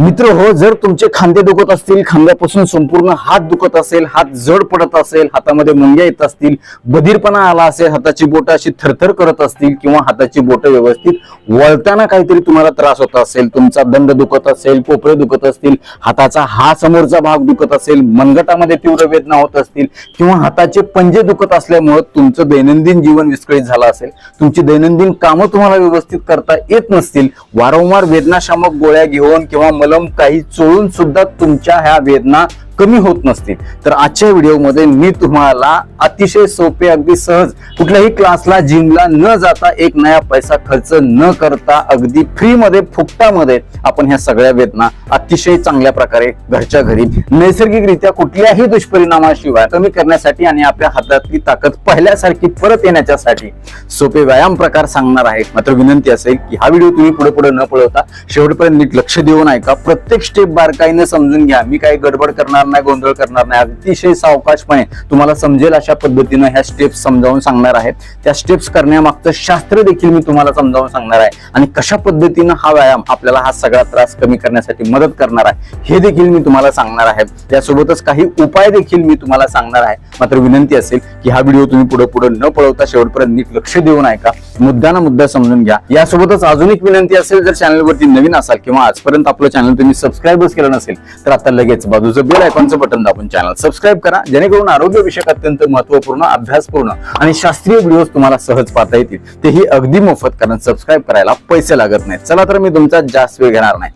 मित्र हो जर तुमचे खांदे दुखत असतील खांद्यापासून संपूर्ण हात दुखत असेल हात जड पडत असेल हातामध्ये मुंग्या येत असतील बधीरपणा आला असेल हाताची बोटं अशी थरथर करत असतील किंवा हाताची बोटं व्यवस्थित वळताना काहीतरी तुम्हाला त्रास होत असेल तुमचा दंड दुखत असेल कोपरे दुखत असतील हाताचा हा समोरचा भाग दुखत असेल मनगटामध्ये तीव्र वेदना होत असतील किंवा हाताचे पंजे दुखत असल्यामुळे तुमचं दैनंदिन जीवन विस्कळीत झालं असेल तुमची दैनंदिन कामं तुम्हाला व्यवस्थित करता येत नसतील वारंवार वेदनाशामक गोळ्या घेऊन किंवा कलम काही चोळून सुद्धा तुमच्या ह्या वेदना कमी होत नसतील. तर आजच्या व्हिडिओमध्ये मी तुम्हाला अतिशय सोपे अगदी सहज कुठल्याही क्लासला जिमला न जाता एक नया पैसा खर्च न करता अगदी फ्री मध्ये फुकटामध्ये आपण ह्या सगळ्या वेदना अतिशय चांगल्या प्रकारे घरच्या घरी नैसर्गिकरित्या कुठल्याही दुष्परिणामाशिवाय कमी करण्यासाठी आणि आपल्या हातातली ताकद पहिल्यासारखी परत येण्याच्यासाठी सोपे व्यायाम प्रकार सांगणार आहे. मात्र विनंती असेल की हा व्हिडिओ तुम्ही पुढे पुढे न पळवता शेवटपर्यंत नीट लक्ष देऊन ऐका. प्रत्येक स्टेप बारकाईने समजून घ्या. मी काही गडबड करणार नाही गोंधळ करणार नाही. अतिशय सावकाशपणे तुम्हाला समजेल अशा पद्धतीनं ह्या स्टेप्स समजावून सांगणार आहे. त्या स्टेप्स करण्यामागचं शास्त्र देखील मी तुम्हाला समजावून सांगणार आहे. आणि कशा पद्धतीनं हा व्यायाम आपल्याला हा सगळा त्रास कमी करण्यासाठी मदत करणार आहे हे देखील मी तुम्हाला सांगणार आहे. त्यासोबतच काही उपाय देखील मी तुम्हाला सांगणार आहे. मात्र विनंती असेल की हा व्हिडिओ तुम्ही पुढे पुढे न पळवता शेवटपर्यंत नीट लक्ष देऊन ऐका. मुद्दा ना मुद्दा समजून घ्या. यासोबतच अजून एक विनंती असेल जर चॅनलवरती नवीन असाल किंवा आजपर्यंत आपलं चॅनल तुम्ही सबस्क्राईबच केलं नसेल तर आता लगेच बाजूचं बेल आयकॉनचं बटन दाबून चॅनल सबस्क्राईब करा जेणेकरून आरोग्य विषयक अत्यंत महत्त्वपूर्ण अभ्यासपूर्ण आणि शास्त्रीय व्हिडिओ तुम्हाला सहज पाहता येतील. तेही अगदी मोफत कारण सबस्क्राईब करायला पैसे लागत नाहीत. चला तर मी तुमचा जास्त वेळ घेणार नाही.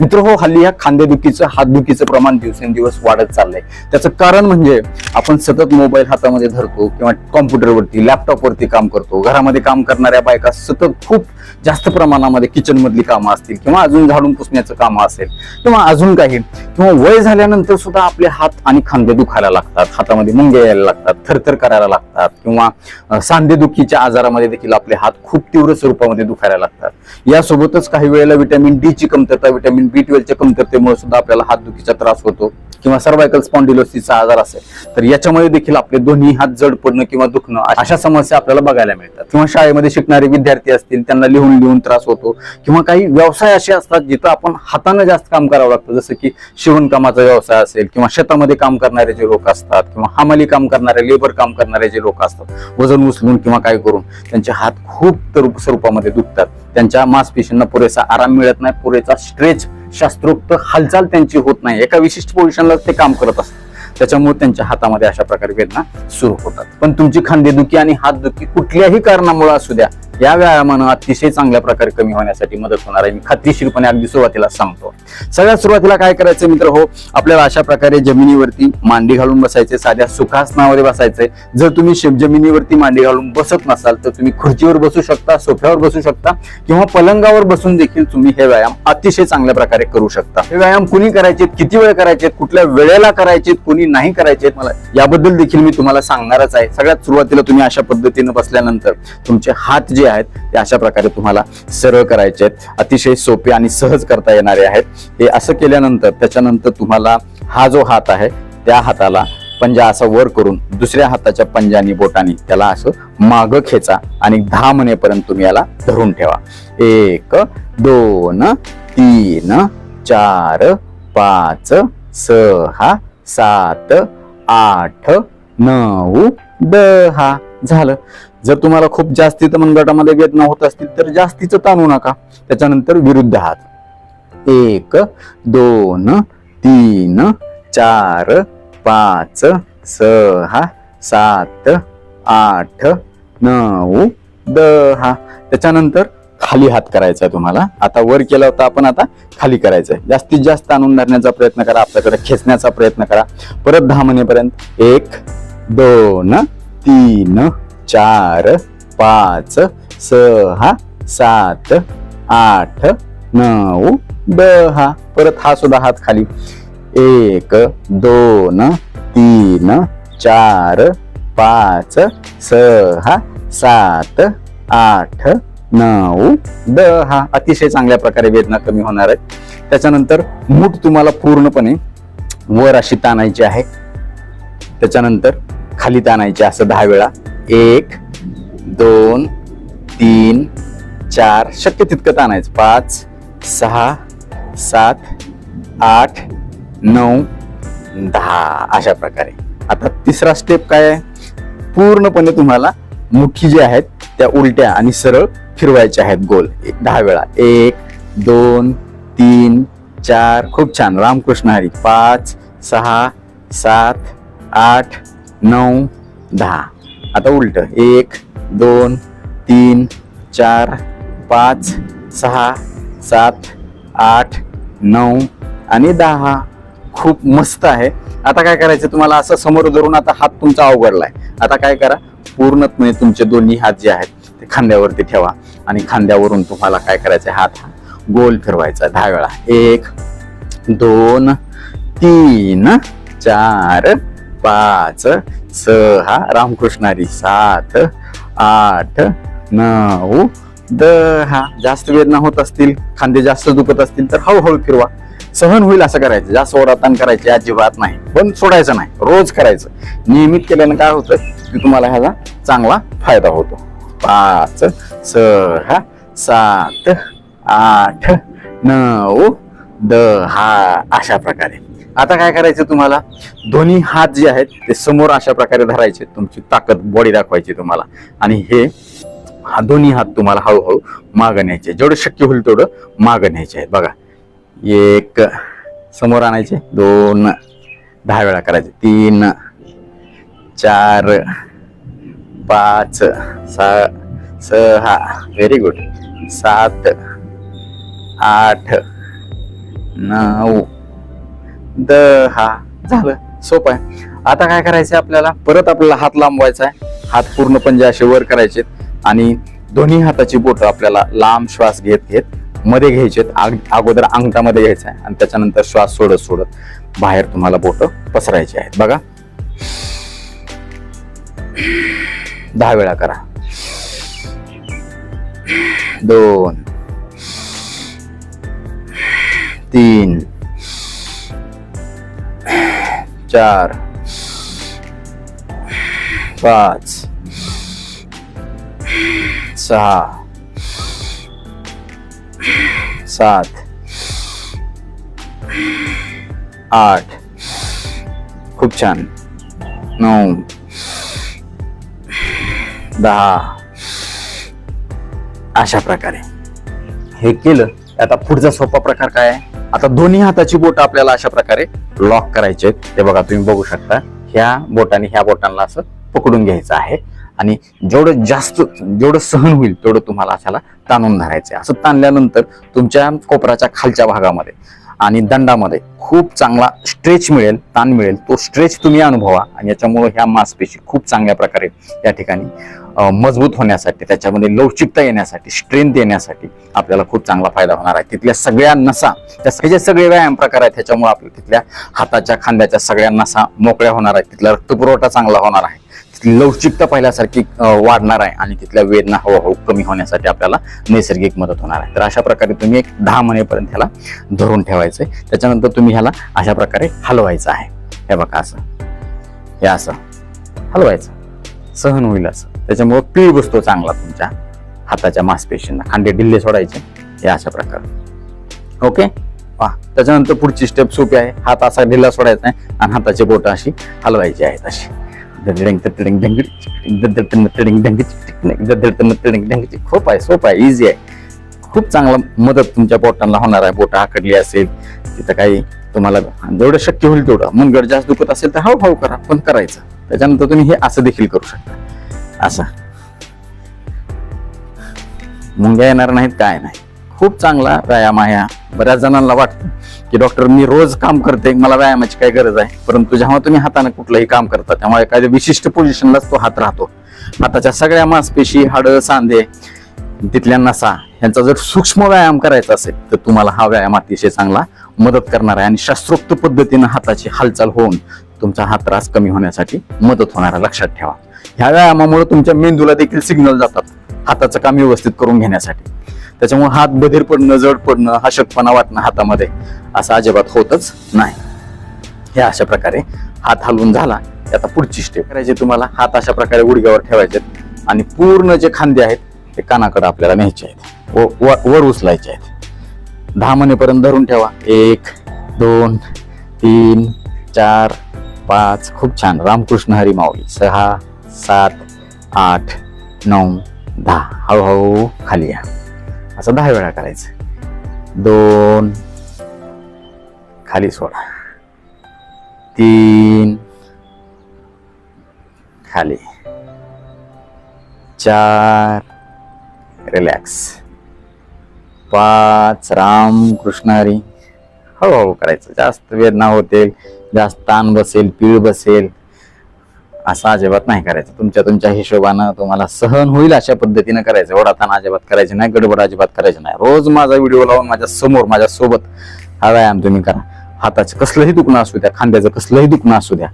मित्र हो हल्ली ह्या खांदेदुखीचं हातदुखीचं प्रमाण दिवसेंदिवस वाढत चाललंय. त्याचं कारण म्हणजे आपण सतत मोबाईल हातामध्ये धरतो किंवा कॉम्प्युटरवरती लॅपटॉपवरती काम करतो. घरामध्ये काम करणाऱ्या बायका सतत खूप जास्त प्रमाणामध्ये किचनमधली कामं असतील किंवा अजून झाडून पुसण्याचं काम असेल किंवा अजून काही. किंवा वय झाल्यानंतर सुद्धा आपले हात आणि खांदे दुखायला लागतात. हातामध्ये मुंगे यायला लागतात थरथर करायला लागतात किंवा सांधेदुखीच्या आजारामध्ये देखील आपले हात खूप तीव्र स्वरूपामध्ये दुखायला लागतात. यासोबतच काही वेळेला विटॅमिन डी ची कमतरता विटॅमिन बी ट्वेल्वच्या कमतरतेमुळे सुद्धा आपल्याला हातदुखीचा त्रास होतो किंवा सर्वायकल स्पॉन्डिलोसिसचा आजार असेल तर याच्यामुळे देखील आपले दोन्ही हात जड पडणं किंवा दुखणं अशा समस्या आपल्याला बघायला मिळतात. किंवा शाळेमध्ये शिकणारे विद्यार्थी असतील त्यांना लिहून लिहून त्रास होतो किंवा काही व्यवसाय असे असतात जिथं आपण हातानं जास्त काम करावं लागतं. जसं की शिवणकामाचा व्यवसाय असेल किंवा शेतामध्ये काम करणारे जे लोक असतात किंवा हमाली काम करणारे लेबर काम करणारे जे लोक असतात वजन उचलून किंवा काय करून त्यांचे हात खूप तर स्वरूपामध्ये दुखतात. त्यांच्या मांसपेशींना पुरेसा आराम मिळत नाही पुरेसा स्ट्रेच शास्त्रोक्त हालचाल त्यांची होत नाही. एका विशिष्ट पोझिशनला ते काम करत असतात. त्याच्यामुळे त्यांच्या हातामध्ये अशा प्रकारे वेदना सुरू होतात. पण तुमची खांदेदुखी आणि हातदुखी कुठल्याही कारणामुळे असू द्या या व्यायामानं अतिशय चांगल्या प्रकारे कमी होण्यासाठी मदत होणार आहे. मी खात्रीशीरपणे अगदी सुरुवातीला सांगतो. सगळ्यात सुरुवातीला काय करायचं मित्र? हो आपल्याला अशा प्रकारे जमिनीवरती मांडी घालून बसायचे साध्या सुखासनामध्ये बसायचंय जर तुम्ही शिव- जमिनीवरती मांडी घालून बसत नसाल तर तुम्ही खुर्चीवर बसू शकता सोफ्यावर बसू शकता किंवा पलंगावर बसून देखील तुम्ही हे व्यायाम अतिशय चांगल्या प्रकारे करू शकता. हे व्यायाम कुणी करायचे? किती वेळ करायचे? कुठल्या वेळेला करायचे? कुणी नाही करायचे? मला याबद्दल देखील मी तुम्हाला सांगणारच आहे. सगळ्यात सुरुवातीला तुम्ही अशा पद्धतीने बसल्यानंतर तुमचे हात जे आहेत ते अशा प्रकारे तुम्हाला सरळ करायचे आहेत अतिशय सोपे आणि सहज करता येणारे आहेत. हे असं केल्यानंतर त्याच्यानंतर तुम्हाला हा जो हात आहे त्या हाताला पंजा असा वर करून दुसऱ्या हाताच्या पंजानी बोटानी त्याला असं माग खेचा आणि दहा म्हणेपर्यंत तुम्ही याला धरून ठेवा. एक दोन तीन चार पाच सहा सात आठ नऊ दहा. झालं. जर तुम्हाला खूप जास्ती मनगटामध्ये वेदना होत असतील तर जास्तीचं ताणू नका. त्याच्यानंतर विरुद्ध हात. एक दोन तीन चार पाच सहा सात आठ नऊ दहा. त्याच्यानंतर खाली हात करायचा आहे तुम्हाला. आता वर केला होता आपण आता खाली करायचंय जास्तीत जास्त आणून धरण्याचा प्रयत्न करा आपल्याकडे खेचण्याचा प्रयत्न करा. परत दहा म्हणेपर्यंत एक दोन तीन चार पाच सहा सात आठ नऊ दहा. परत हा सुद्धा हात खाली. एक दोन तीन चार पाच सहा सात आठ नऊ दहा. अतिशय चांगल्या प्रकारे वेदना कमी होणार आहेत. त्याच्यानंतर मूठ तुम्हाला पूर्णपणे वर अशी ताणायची आहे. त्याच्यानंतर खाली ताणायची असं दहा वेळा. एक दोन तीन चार शक्य तितकं ताणायचं पाच सहा सात आठ नऊ दहा अशा प्रकारे. आता तिसरा स्टेप काय आहे? पूर्णपणे तुम्हाला मुठी जी आहेत त्या उलट्या आणि सरळ फिरवायच्या आहेत गोल. एक दहा वेळा. एक दोन तीन चार. खूप छान. रामकृष्ण हरी. पाच सहा सात आठ नऊ दहा. आता उलट. एक दोन तीन चार पाच सहा सात आठ नऊ आणि दहा. खूप मस्त आहे. आता काय करायचं? तुम्हाला असं समोर धरून आता हात तुमचा अवघडलाय. आता काय करा? पूर्णपणे तुमचे दोन्ही हात जे आहेत ते खांद्यावरती ठेवा आणि खांद्यावरून तुम्हाला काय करायचं हात गोल फिरवायचा दहा वेळा. एक दोन तीन चार पाच सहा रामकृष्णारी सात आठ नऊ दहा. जास्त वेदना होत असतील खांदे जास्त दुखत असतील तर हळूहळू फिरवा. सहन होईल असं करायचं. जास्त ओढाताण करायचे अजिबात नाही. पण सोडायचं नाही. रोज करायचं. नियमित केल्यानं काय होतं? की तुम्हाला ह्याचा चांगला फायदा होतो. पाच सहा सात आठ नऊ दहा. अशा प्रकारे. आता काय करायचं तुम्हाला? दोन्ही हात जे आहेत ते समोर अशा प्रकारे धरायचे. तुमची ताकद बॉडी दाखवायची तुम्हाला. आणि हे हा दोन्ही हात तुम्हाला हळूहळू मागं न्यायचे. जेवढं शक्य होईल तेवढं मागं न्यायचे आहेत. बघा. एक समोर आणायचे. दोन दहा वेळा करायचे. तीन चार पाच सहा सहा. व्हेरी गुड सात आठ नऊ द हा. झालं. सोपं आहे. आता काय करायचं आपल्याला? परत आपल्याला हात लांबवायचा आहे. हात पूर्ण पंजे असे वर करायचे आणि दोन्ही हाताची बोट आपल्याला लांब श्वास घेत घेत मध्ये घ्यायचे अगोदर अंगठामध्ये घ्यायचा आहे आणि त्याच्यानंतर श्वास सोडत सोडत बाहेर तुम्हाला बोट पसरायचे आहेत. बघा. दहा वेळा करा. दोन. तीन. चार पाच सहा सात आठ. खूप छान. नऊ दहा. अशा प्रकारे. हे केलं. आता पुढचा सोपा प्रकार काय आहे? आता दोन्ही हाताची बोट आपल्याला अशा प्रकारे लॉक करायचे आहेत. ते बघा तुम्ही बघू शकता ह्या बोटाने ह्या बोटांना असं पकडून घ्यायचं आहे. आणि जेवढं जास्त जेवढं सहन होईल तेवढं तुम्हाला अशाला ताणून धरायचं आहे. असं ताणल्यानंतर तुमच्या कोपराच्या खालच्या भागामध्ये आणि दंडामध्ये खूप चांगला स्ट्रेच मिळेल ताण मिळेल. तो स्ट्रेच तुम्ही अनुभवा आणि याच्यामुळे ह्या मांसपेशी खूप चांगल्या प्रकारे या ठिकाणी मजबूत होण्यासाठी त्याच्यामध्ये लवचिकता येण्यासाठी स्ट्रेंथ येण्यासाठी आपल्याला खूप चांगला फायदा होणार आहे. तिथल्या सगळ्या नसा त्या सगळे सगळे व्यायाम प्रकार आहेत त्याच्यामुळे आपल्या तिथल्या हाताच्या खांद्याच्या सगळ्या नसा मोकळ्या होणार आहेत. तिथला रक्तपुरवठा चांगला होणार आहे. तिथली लवचिकता पहिल्यासारखी वाढणार आहे आणि तिथल्या वेदना हळूहळू कमी होण्यासाठी आपल्याला नैसर्गिक मदत होणार आहे. तर अशा प्रकारे तुम्ही एक दहा महिनेपर्यंत ह्याला धरून ठेवायचं आहे त्याच्यानंतर तुम्ही ह्याला अशा प्रकारे हलवायचं आहे. हे बघा असं. हे असं. हलवायचं. सहन होईल असं. त्याच्यामुळं पीळ बसतो चांगला तुमच्या हाताच्या मांसपेशींना. खांदे ढिल्ले सोडायचे. हे अशा प्रकारे. ओके वा त्याच्यानंतर पुढची स्टेप सोपी आहे. हात असा ढिल्ला सोडायचा आहे आणि हाताची बोट अशी हलवायची आहेत अशी. खूप आहे सोप आहे. इझी आहे. खूप चांगला मदत तुमच्या बोटांना होणार आहे. बोट आकडली असेल तिथं काही तुम्हाला जेवढं शक्य होईल तेवढं. मनगड जास्त दुखत असेल तर हळूहळू करा पण करायचं. त्याच्यानंतर तुम्ही हे असं देखील करू शकता. असं. मुंग्या येणार नाहीत काय नाही. खूप चांगला व्यायाम आहे हा. बऱ्याच जणांना वाटतं की डॉक्टर मी रोज काम करते मला व्यायामाची काय गरज आहे. परंतु जेव्हा तुम्ही हाताने कुठलंही काम करता तेव्हा एखाद्या विशिष्ट पोझिशनलाच तो हात राहतो. हाताच्या सगळ्या मांसपेशी हाडं सांधे तिथल्या नसा यांचा जर सूक्ष्म व्यायाम करायचा असेल तर तुम्हाला हा व्यायाम अतिशय चांगला मदत करणार आहे. आणि शास्त्रोक्त पद्धतीनं हाताची हालचाल होऊन तुमचा हा त्रास कमी होण्यासाठी मदत होणार लक्षात ठेवा. ह्या व्यायामामुळे तुमच्या मेंदूला देखील सिग्नल जातात हाताचं काम व्यवस्थित करून घेण्यासाठी. त्याच्यामुळे हात बधीर पडणं जड पडणं हशकपणा वाटणं हातामध्ये असं अजिबात होतच नाही. हे अशा प्रकारे हात हलवून झाला. आता पुढची स्टेप करायची तुम्हाला. हात अशा प्रकारे गुडघ्यावर ठेवायचे आणि पूर्ण जे खांदे आहेत ते कानाकडे आपल्याला न्यायचे आहेत. व- व- वर उचलायचे आहेत. दहा महिनेपर्यंत धरून ठेवा. एक दोन तीन चार पाच. खूप छान. रामकृष्ण हरी माऊली. सहा सात आठ नऊ दहा. हळूहळू खाली या. असं दहा वेळा करायचं. दोन. खाली सोडा. तीन. खाली. चार. रिलॅक्स. पाच. राम कृष्ण हरी. हळूहळू करायचं. जास्त वेदना होतील. जास्त ताण बसेल पीळ बसेल असं अजिबात नाही करायचं. तुमच्या तुमच्या हिशोबानं तुम्हाला सहन होईल अशा पद्धतीनं करायचं. एवढा ताण अजिबात करायचं नाही गडबड अजिबात करायचं नाही. रोज माझा व्हिडिओ लावून माझ्यासमोर माझ्या सोबत हा व्यायाम तुम्ही करा. हाताचं कसलंही दुखणं असू द्या खांद्याचं कसलंही दुखणं असू द्या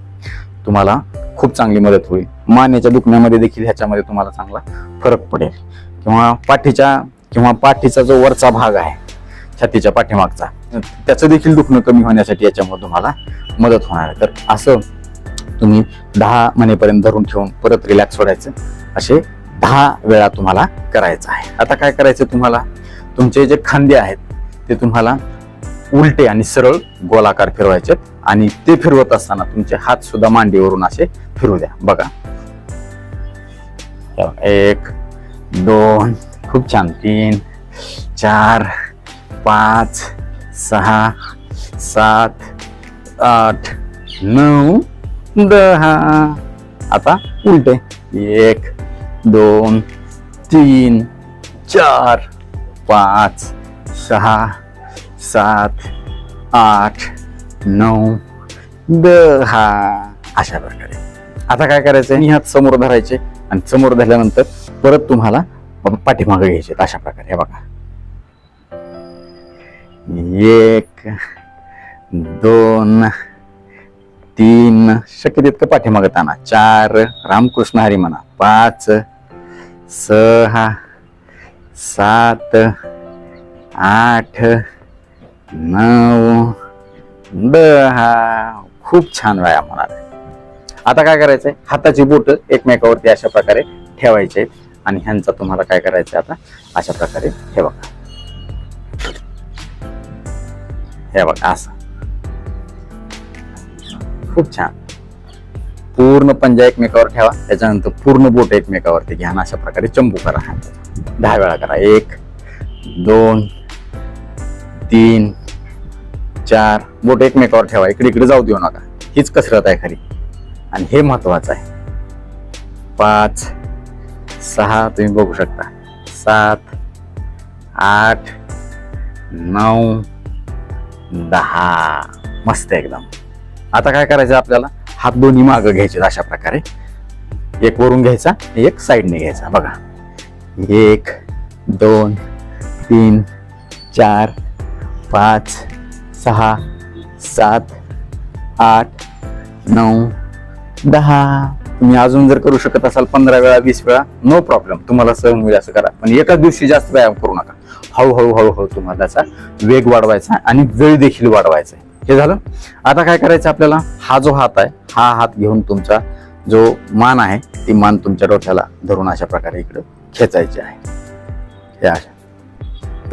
तुम्हाला खूप चांगली मदत होईल. मानेच्या दुखण्यामध्ये देखील ह्याच्यामध्ये तुम्हाला चांगला फरक पडेल. किंवा पाठीच्या किंवा पाठीचा जो वरचा भाग आहे छातीच्या पाठीमागचा त्याचं देखील दुखणं कमी होण्यासाठी याच्यामुळे तुम्हाला मदत होणार आहे. तर असं तुम्ही दहा महिनेपर्यंत धरून ठेवून परत रिलॅक्स सोडायचं. असे दहा वेळा तुम्हाला करायचं आहे. आता काय करायचं तुम्हाला? तुमचे जे खांदे आहेत ते तुम्हाला उलटे आणि सरळ गोलाकार फिरवायचे आणि ते फिरवत असताना तुमचे हात सुद्धा मांडीवरून असे फिरू द्या. बघा. एक दोन खूप छान. तीन चार पाच सहा सात आठ नऊ दहा. आता उलटे. एक दोन तीन चार पाच सहा सात आठ नऊ दहा. अशा प्रकारे. आता काय करायचं मी हात समोर धरायचे. आणि समोर धरल्यानंतर परत तुम्हाला पाठीमागं घ्यायचे अशा प्रकारे. हे बघा. एक दोन तीन. शक्य तितकं पाठीमागं ताना चार. रामकृष्ण हरी म्हणा. पाच सहा सात आठ नऊ दहा. खूप छान व्यायाम होणार आता काय करायचंय? हाताची बोट एकमेकावरती अशा प्रकारे ठेवायचे आणि ह्यांचा तुम्हाला काय करायचं आता? अशा प्रकारे ठेवा हे बघा असं. खूप छान. पूर्ण पंजा एकमेकावर ठेवा. त्याच्यानंतर पूर्ण बोट एकमेकावरती घ्या आणि अशा प्रकारे चंबू करा. हा दहा वेळा करा. एक दोन तीन चार. बोट एकमेकावर ठेवा. इकडे इकडे जाऊ देऊ नका. हीच कसरत आहे खरी. आणि हे महत्वाचं आहे. पाच सहा तुम्ही बघू शकता. सात आठ नऊ दहा. मस्त एकदम. आता काय करायचं आपल्याला? हात दोन्ही मागं घ्यायचे अशा प्रकारे. एक वरून घ्यायचा एक साईडने घ्यायचा. बघा. एक दोन तीन चार पाच सहा सात आठ नऊ दहा. तुम्ही अजून जर करू शकत असाल पंधरा वेळा वीस वेळा नो प्रॉब्लेम तुम्हाला सहन होईल असं करा. पण एकाच दिवशी जास्त व्यायाम करू नका. हळूहळू हळूहळू तुम्हाला त्याचा वेग वाढवायचा आणि वेळ देखील वाढवायचा आहे. हे झालं? आता काय करायचं आपल्याला? हा जो हात आहे हा हात घेऊन तुमचा जो मान आहे ती मान तुमच्या डोक्याला धरून अशा प्रकारे इकडं खेचायची आहे. हे अशा.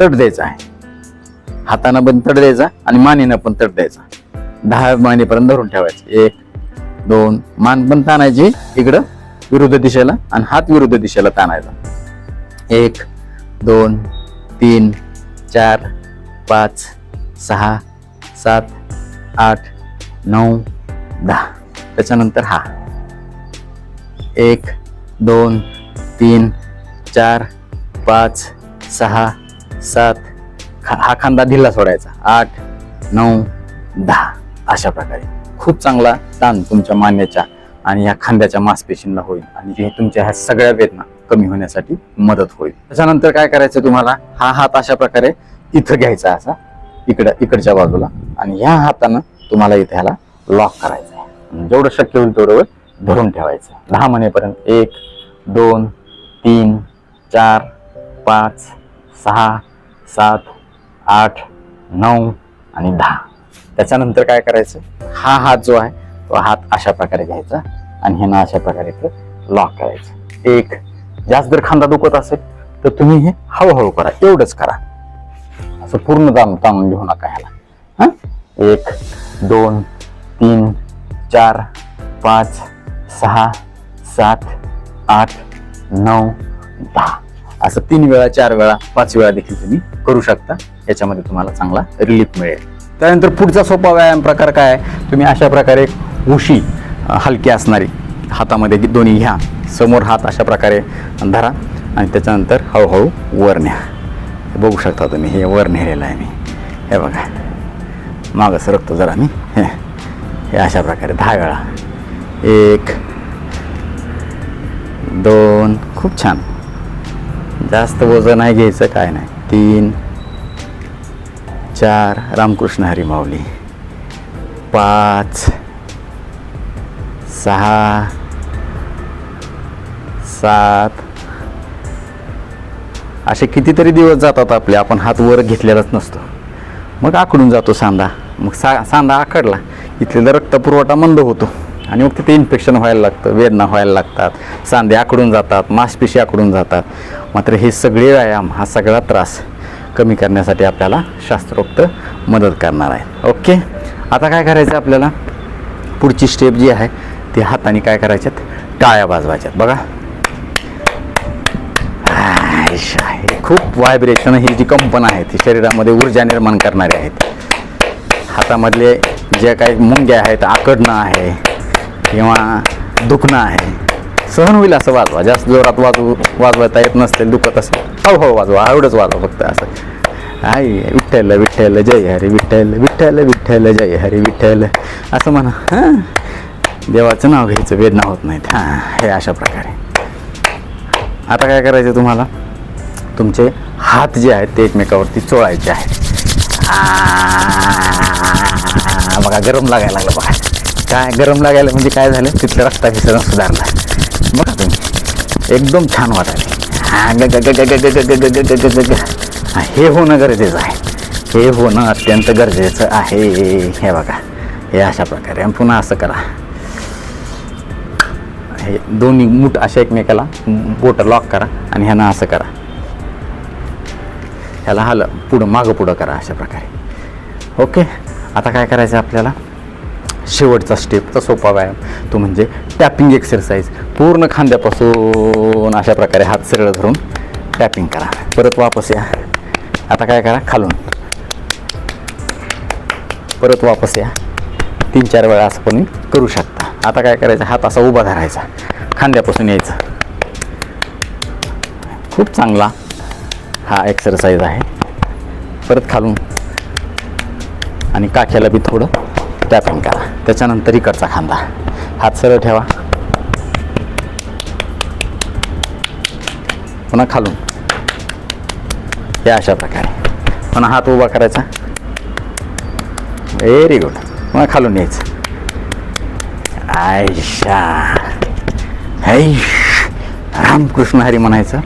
तट द्यायचा आहे. हातानं पण तट द्यायचा आणि मानेनं पण तट द्यायचा. दहा मानेपर्यंत धरून ठेवायचं. एक दोन मान पण ताणायची इकडं विरुद्ध दिशेला आणि हात विरुद्ध दिशेला ताणायचा. एक दोन तीन चार पाच सहा सात आठ नऊ दहा. त्याच्यानंतर हा. एक दोन तीन चार पाच सहा सात. खा- हा खांदा ढिल्ला सोडायचा. आठ नऊ दहा. अशा प्रकारे. खूप चांगला ताण तुमच्या मान्याच्या आणि या खांद्याच्या मांसपेशींना होईल. आणि हे तुमच्या ह्या सगळ्या वेदना कमी होण्यासाठी मदत होईल. त्याच्यानंतर काय करायचं तुम्हाला? हा हात अशा प्रकारे इथं घ्यायचा असा इकडं इकडच्या बाजूला. आणि ह्या हातानं तुम्हाला इथे ह्याला लॉक करायचं आहे. म्हणजे जेवढं शक्य होईल तेवढं धरून ठेवायचं दहा महिनेपर्यंत एक दोन तीन चार पाच सहा सात आठ नऊ आणि दहा. त्याच्यानंतर काय करायचं? हा हात जो आहे तो हात अशा प्रकारे घ्यायचा आणि ह्यानं अशा प्रकारे लॉक करायचं. एक जास्त जर खांदा दुखत असेल तर तुम्ही हे हळूहळू करा. एवढंच करा. असं पूर्ण दाम ताणून घेऊ नका ह्याला. हा? एक दोन तीन चार पाच सहा सात आठ नऊ दहा. असं तीन वेळा चार वेळा पाच वेळा देखील तुम्ही करू शकता. याच्यामध्ये तुम्हाला चांगला रिलीफ मिळेल. त्यानंतर पुढचा सोपा व्यायाम प्रकार काय आहे? तुम्ही अशा प्रकारे उशी हलकी असणारी हातामध्ये दोन्ही घ्या. समोर हात अशा प्रकारे धरा आणि त्याच्यानंतर हळूहळू वर न्या. बघू शकता तुम्ही हे वर नेलेलं आहे मी. हे बघा. मागं सरकतो जरा मी हे हे अशा प्रकारे दहा वेळा एक दोन खूप छान. जास्त वजन नाही घ्यायचं काय नाही. तीन चार रामकृष्ण हरी माऊली पाच सहा सात. असे कितीतरी दिवस जातात आपले आपण हात वर घेतलेलाच नसतो. मग आकडून जातो सांदा. मग सा सांदा आकडला. इथलेला रक्तपुरवठा मंद होतो. आणि मग तिथे इन्फेक्शन व्हायला लागतं वेदना व्हायला लागतात. सांधे आकडून जातात मांसपेशी आकडून जातात. मात्र हे सगळे व्यायाम हा सगळा त्रास कमी करण्यासाठी आपल्याला शास्त्रोक्त मदत करणार आहे. ओके? आता काय करायचं आपल्याला? पुढची स्टेप जी आहे ती हाताने काय करायच्यात? टाळ्या वाजवायच्यात. बघा. आयश आहे. खूप व्हायब्रेशन ही जी कंपन आहे ती शरीरामध्ये ऊर्जा निर्माण करणारी आहेत. हातामधले जे काही मुंग्या आहेत आकडणं आहे किंवा दुखणं आहे सहन होईल असं वाजवा. जास्त जोरात वाजवू वाजवता येत नसते दुखत असेल हळूहळू वाजवा एवढंच वाजवा फक्त असं. आई विठ्ठल विठ्ठल जय हरी विठ्ठल विठ्ठल विठ्ठल जय हरी विठ्ठल. असं म्हणा हां? देवाचं नाव घ्यायचं वेदना होत नाहीत. हां हे अशा प्रकारे. आता काय करायचं तुम्हाला? तुमचे हात जे आहेत ते एकमेकावरती चोळायचे आहेत बघा गरम लागायला लागलं बघा काय गरम लागायला म्हणजे काय झालं तिथलं रस्ता सुधारलं बघा तुम्ही एकदम छान वाटायला हे होणं गरजेचं आहे हे होणं अत्यंत गरजेचं आहे हे बघा हे अशा प्रकारे आणि पुन्हा असं करा हे दोन्ही मूठ अशा एकमेकाला बोट लॉक करा आणि ह्यांना असं करा ह्याला हल पुढं मागं पुढं करा अशा प्रकारे. ओके? आता काय करायचं आपल्याला? शेवटचा स्टेपचा सोपा व्यायाम. तो म्हणजे टॅपिंग एक्सरसाइज पूर्ण खांद्यापासून अशा प्रकारे हात सरळ धरून टॅपिंग करा. परत वापस या. आता काय करा? खालून. परत वापस या. तीन चार वेळा असं पण करू शकता. आता काय करायचं? हात असा उभा धरायचा. खांद्यापासून यायचं. खूप चांगला. हा एक्सरसाइज आहे. परत खालून आणि काख्याला बी थोडं टॅपिंग करा. त्याच्यानंतर इकडचा खांदा. हात सरळ ठेवा. पुन्हा खालून. हे अशा प्रकारे. पुन्हा हात उभा करायचा. व्हेरी गुड पुन्हा खालून यायचं. आयशा. हैश रामकृष्ण हरी म्हणायचं.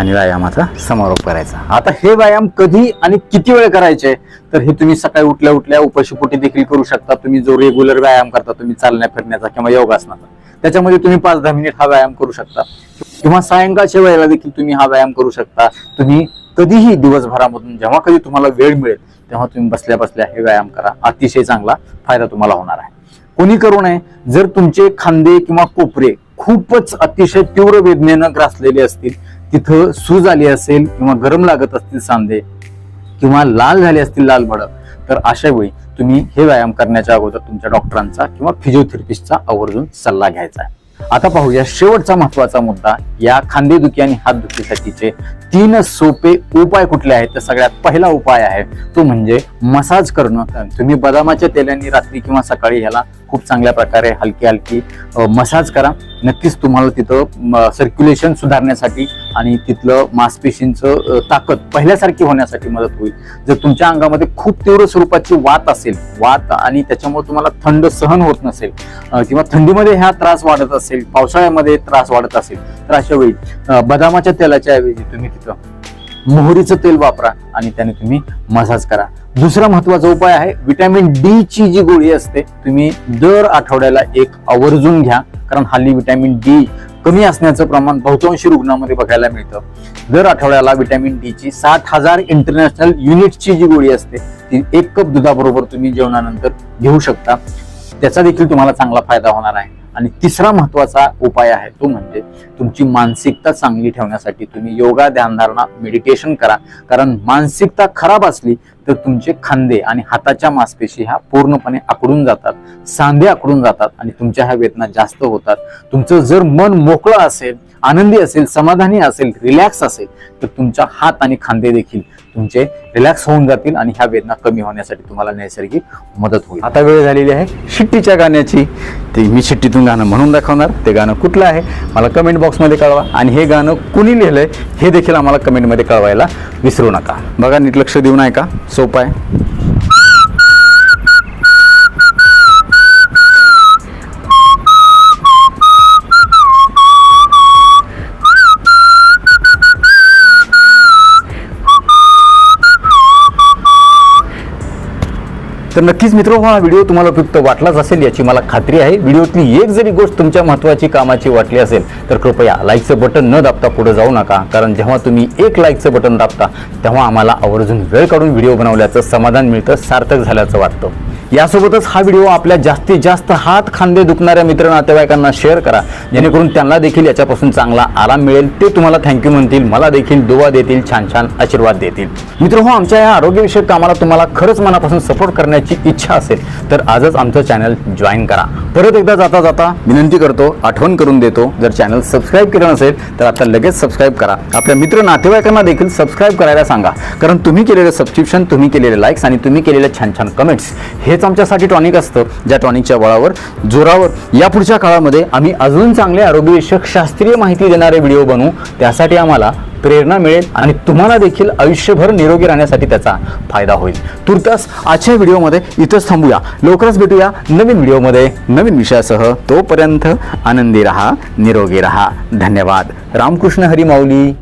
आणि व्यायामाचा समारोप करायचा. आता हे व्यायाम कधी आणि किती वेळ करायचे? तर हे तुम्ही सकाळी उठल्या उठल्या उपाशीपोटी देखील करू शकता. तुम्ही जो रेग्युलर व्यायाम करता तुम्ही चालण्या फिरण्याचा किंवा योगासनाचा. त्याच्यामध्ये तुम्ही पाच दहा मिनिट हा व्यायाम करू शकता. किंवा सायंकाळच्या वेळेला देखील तुम्ही हा व्यायाम करू शकता. तुम्ही कधीही दिवसभरामधून जेव्हा कधी तुम्हाला वेळ मिळेल तेव्हा तुम्ही बसल्या बसल्या हे व्यायाम करा. अतिशय चांगला फायदा तुम्हाला होणार आहे. कोणी करू नये. जर तुमचे खांदे किंवा कोपरे खूपच अतिशय तीव्र वेदनेनं ग्रासलेले असतील तिथं सूज आली असेल किंवा गरम लागत असतील सांधे किंवा लाल झाले असतील लाल भडक तर अशा वेळी तुम्ही हे व्यायाम करण्याच्या अगोदर तुमच्या डॉक्टरांचा किंवा फिजिओथेरपिस्टचा आवर्जून सल्ला घ्यायचा आहे. आता पाहूया शेवटचा महत्त्वाचा मुद्दा या खांदेदुखी आणि हातदुखीसाठीचे तीन सोपे उपाय कुठले आहेत? तर सगळ्यात पहिला उपाय आहे तो म्हणजे मसाज करणं. तुम्ही बदामाच्या तेलाने रात्री किंवा सकाळी ह्याला खूप चांगल्या प्रकारे हलकी हलकी मसाज करा. नक्कीच तुम्हाला तिथं सर्क्युलेशन सुधारण्यासाठी आणि तिथलं मांसपेशींचं ताकद पहिल्यासारखी होण्यासाठी मदत होईल. जर तुमच्या अंगामध्ये खूप तीव्र स्वरूपाची वात असेल वात आणि त्याच्यामुळे तुम्हाला थंड सहन होत नसेल किंवा थंडीमध्ये हा त्रास वाढत असेल पावसाळ्यामध्ये त्रास वाढत असेल तर अशा वेळी बदामाच्या तेलाच्या ऐवजी तुम्ही तिथं मोहरीचं तेल वापरा आणि त्याने तुम्ही मसाज करा. दुसरा महत्त्वाचा उपाय आहे विटॅमिन डी ची जी गोळी असते तुम्ही दर आठवड्याला एक आवर्जून घ्या कारण हल्ली विटॅमिन डी कमी असण्याचं प्रमाण बहुतांशी रुग्णामध्ये बघायला मिळतं. दर आठवड्याला विटॅमिन डी ची साठ हजार इंटरनॅशनल युनिटची जी गोळी असते ती एक कप दुधाबरोबर तुम्ही जेवणानंतर घेऊ शकता. त्याचा देखील तुम्हाला चांगला फायदा होणार आहे. आणि तिसरा महत्त्वाचा उपाय आहे तो म्हणजे तुमची मानसिकता चांगली ठेवण्यासाठी तुम्ही योगा ध्यानधारणा मेडिटेशन करा. कारण मानसिकता खराब असली तर तुमचे खांदे आणि हाताच्या मांसपेशी ह्या पूर्णपणे आकडून जातात. सांधे आकडून जातात आणि तुमच्या ह्या वेदना जास्त होतात. तुमचं जर मन मोकळं असेल आनंदी असेल समाधानी असेल रिलॅक्स असेल तर तुमचा हात आणि खांदे देखील तुमचे रिलॅक्स होऊन जातील आणि ह्या वेदना कमी होण्यासाठी तुम्हाला नैसर्गिक मदत होईल. आता वेळ झालेली आहे शिट्टीच्या गाण्याची. ते मी शिट्टीतून गाणं म्हणून दाखवणार. ते गाणं कुठलं आहे मला कमेंट बॉक्समध्ये कळवा. आणि हे गाणं कुणी लिहिलंय हे देखील आम्हाला कमेंटमध्ये कळवायला विसरू नका. बघा नीट लक्ष देऊन ऐका. सोपा आहे. तर नक्कीच मित्र हा व्हिडिओ तुम्हाला उपयुक्त वाटलाच असेल याची मला खात्री आहे. व्हिडिओतली एक जरी गोष्ट तुमच्या महत्त्वाची कामाची वाटली असेल तर कृपया लाईकचं बटन न दाबता पुढे जाऊ नका. कारण जेव्हा तुम्ही एक लाईकचं बटन दाबता तेव्हा आम्हाला आवर्जून वेळ काढून व्हिडिओ बनवल्याचं समाधान मिळतं सार्थक झाल्याचं वाटतं. यासोबतच हा व्हिडिओ आपल्या जास्तीत जास्त हात खांदे दुखणाऱ्या मित्र नातेवाईकांना शेअर करा. जेणेकरून त्यांना देखील याच्यापासून चांगला आराम मिळेल. ते तुम्हाला थँक्यू म्हणतील. मला देखील दुवा देतील छान छान आशीर्वाद देतील. मित्र हो आमच्या या आरोग्यविषयक कामाला तुम्हाला खरंच मनापासून सपोर्ट करण्याची इच्छा असेल तर आजच आमचं चॅनल जॉईन करा. परत एकदा जाता जाता विनंती करतो आठवण करून देतो. जर चॅनल सबस्क्राईब केलं नसेल तर आता लगेच सबस्क्राईब करा. आपल्या मित्र नातेवाईकांना देखील सबस्क्राईब करायला सांगा. कारण तुम्ही केलेलं सबस्क्रिप्शन तुम्ही केलेले लाईक्स आणि तुम्ही केलेले छान छान कमेंट्स हेच आमच्यासाठी टॉनिक असतं ज्या टॉनिकच्या बळावर जोरावर. या पुढच्या काळामध्ये आम्ही अजून चांगले आरोग्यविषयक शास्त्रीय माहिती देणारे व्हिडिओ बनवू. त्यासाठी आम्हाला प्रेरणा मिळेल आणि तुम्हाला देखील आयुष्यभर निरोगी राहण्यासाठी त्याचा फायदा होईल. तुर्तास आजच्या व्हिडिओमध्ये इथंच थांबूया. लवकरच भेटूया नवीन व्हिडिओमध्ये. नवीन विषयासह तोपर्यंत आनंदी रहा निरोगी रहा. धन्यवाद. रामकृष्ण हरी माऊली.